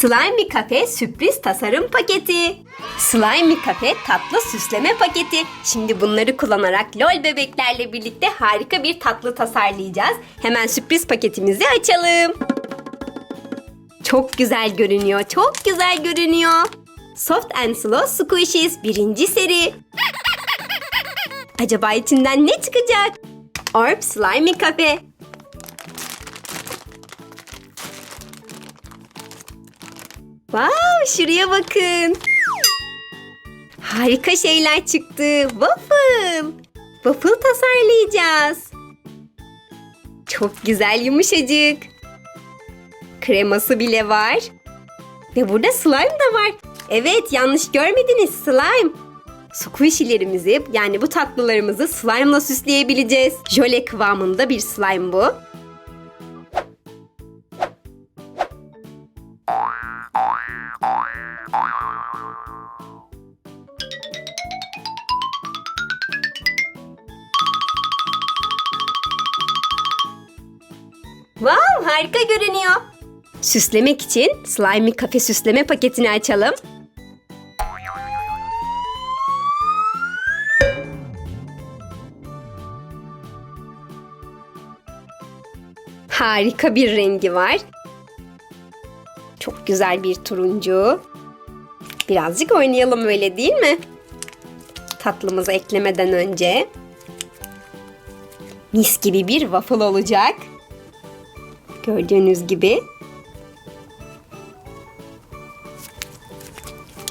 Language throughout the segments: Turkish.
Slimy Cafe sürpriz tasarım paketi. Slimy Cafe tatlı süsleme paketi. Şimdi bunları kullanarak lol bebeklerle birlikte harika bir tatlı tasarlayacağız. Hemen sürpriz paketimizi açalım. Çok güzel görünüyor, çok güzel görünüyor. Soft and Slow Squishies birinci seri. Acaba içinden ne çıkacak? Orb Slimy Cafe. Wow, şuraya bakın. Harika şeyler çıktı. Waffle. Waffle tasarlayacağız. Çok güzel yumuşacık. Kreması bile var. Ve burada slime da var. Evet yanlış görmediniz slime. Squishy'lerimizi yani bu tatlılarımızı slime'la süsleyebileceğiz. Jöle kıvamında bir slime bu. Wow harika görünüyor. Süslemek için Slimy kafe süsleme paketini açalım. Harika bir rengi var. Çok güzel bir turuncu. Birazcık oynayalım öyle değil mi? Tatlımızı eklemeden önce mis gibi bir waffle olacak. Gördüğünüz gibi.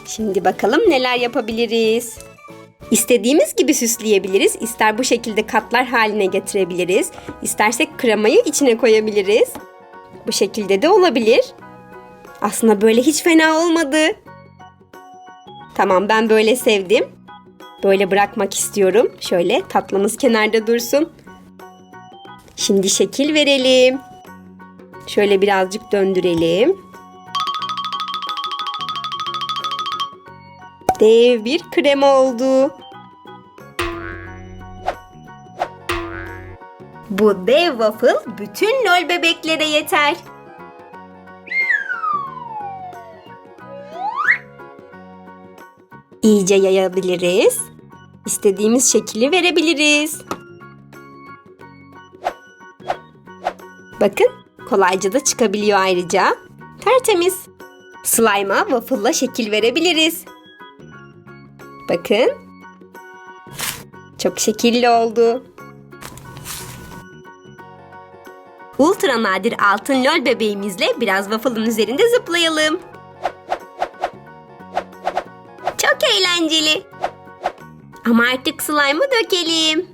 Şimdi bakalım neler yapabiliriz. İstediğimiz gibi süsleyebiliriz. İster bu şekilde katlar haline getirebiliriz. İstersek kremayı içine koyabiliriz. Bu şekilde de olabilir. Aslında böyle hiç fena olmadı. Tamam ben böyle sevdim. Böyle bırakmak istiyorum. Şöyle tatlımız kenarda dursun. Şimdi şekil verelim. Şöyle birazcık döndürelim. Dev bir krema oldu. Bu dev waffle bütün lol bebeklere yeter. İyice yayabiliriz. İstediğimiz şekli verebiliriz. Bakın kolayca da çıkabiliyor ayrıca. Tertemiz. Slime'a waffle'la şekil verebiliriz. Bakın. Çok şekilli oldu. Ultra nadir altın lol bebeğimizle biraz waffle'ın üzerinde zıplayalım. Eğlenceli. Ama artık slime'ı dökelim.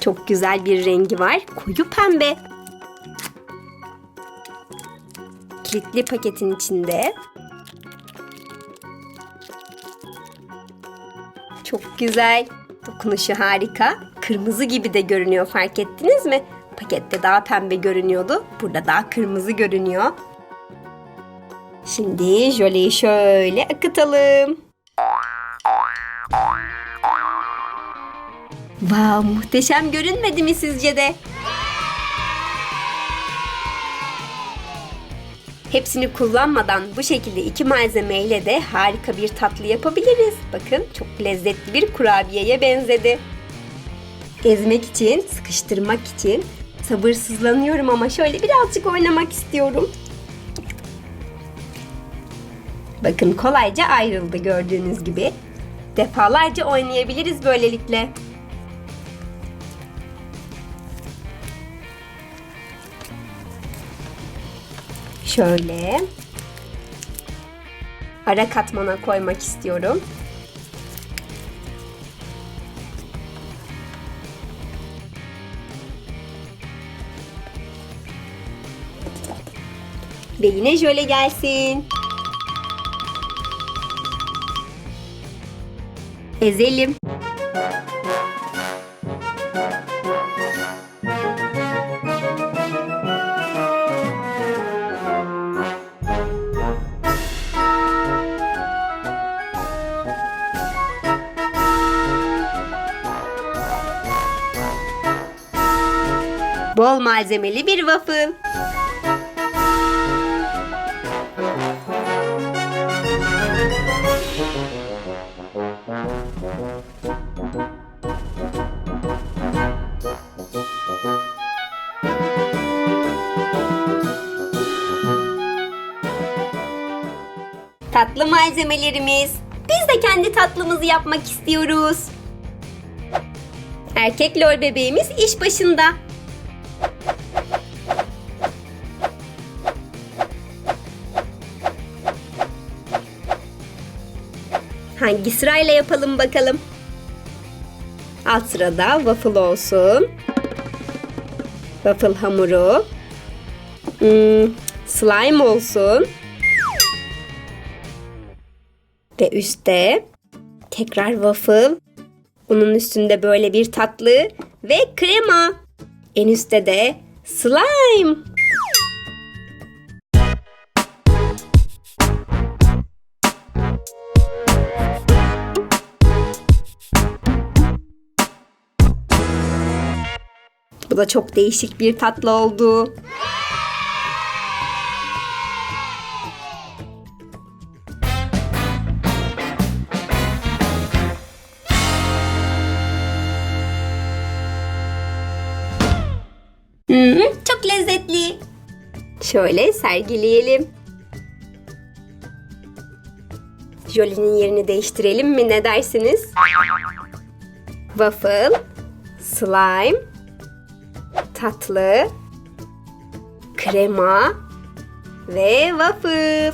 Çok güzel bir rengi var. Koyu pembe. Kilitli paketin içinde. Çok güzel. Dokunuşu harika. Kırmızı gibi de görünüyor fark ettiniz mi? Pakette daha pembe görünüyordu. Burada daha kırmızı görünüyor. Şimdi jöleyi şöyle akıtalım. Wow, muhteşem görünmedi mi sizce de? Hepsini kullanmadan bu şekilde iki malzemeyle de harika bir tatlı yapabiliriz. Bakın çok lezzetli bir kurabiyeye benzedi. Ezmek için, sıkıştırmak için sabırsızlanıyorum ama şöyle birazcık oynamak istiyorum. Bakın kolayca ayrıldı gördüğünüz gibi. Defalarca oynayabiliriz böylelikle. Şöyle ara katmana koymak istiyorum. Ve yine şöyle gelsin. Ezelim. Bol malzemeli bir waffle. Tatlı malzemelerimiz. Biz de kendi tatlımızı yapmak istiyoruz. Erkek lor bebeğimiz iş başında. Hangi sırayla yapalım bakalım? Alt sırada waffle olsun. Waffle hamuru. Hmm, slime olsun. Ve üstte tekrar waffle. Onun üstünde böyle bir tatlı ve krema. En üstte de slime. Bu da çok değişik bir tatlı oldu. Şöyle sergileyelim. Jolie'nin yerini değiştirelim mi ne dersiniz? Waffle, slime, tatlı, krema ve waffle.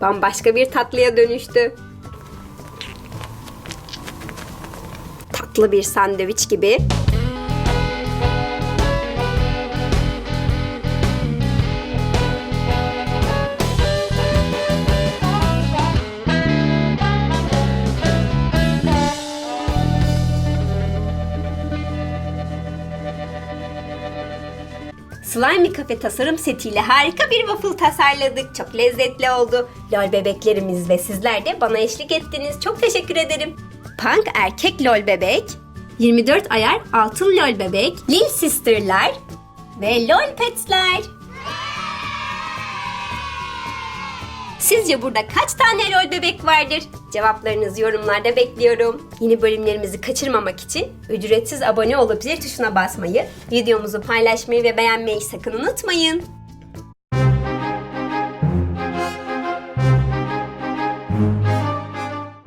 Bambaşka bir tatlıya dönüştü. Tatlı bir sandviç gibi. Slimy Cafe tasarım setiyle harika bir waffle tasarladık. Çok lezzetli oldu. Lol bebeklerimiz ve sizler de bana eşlik ettiniz. Çok teşekkür ederim. Punk erkek lol bebek, 24 ayar altın lol bebek, Lil Sister'lar ve lol pets'ler. Sizce burada kaç tane rol bebek vardır? Cevaplarınızı yorumlarda bekliyorum. Yeni bölümlerimizi kaçırmamak için ücretsiz abone olup zil tuşuna basmayı, videomuzu paylaşmayı ve beğenmeyi sakın unutmayın.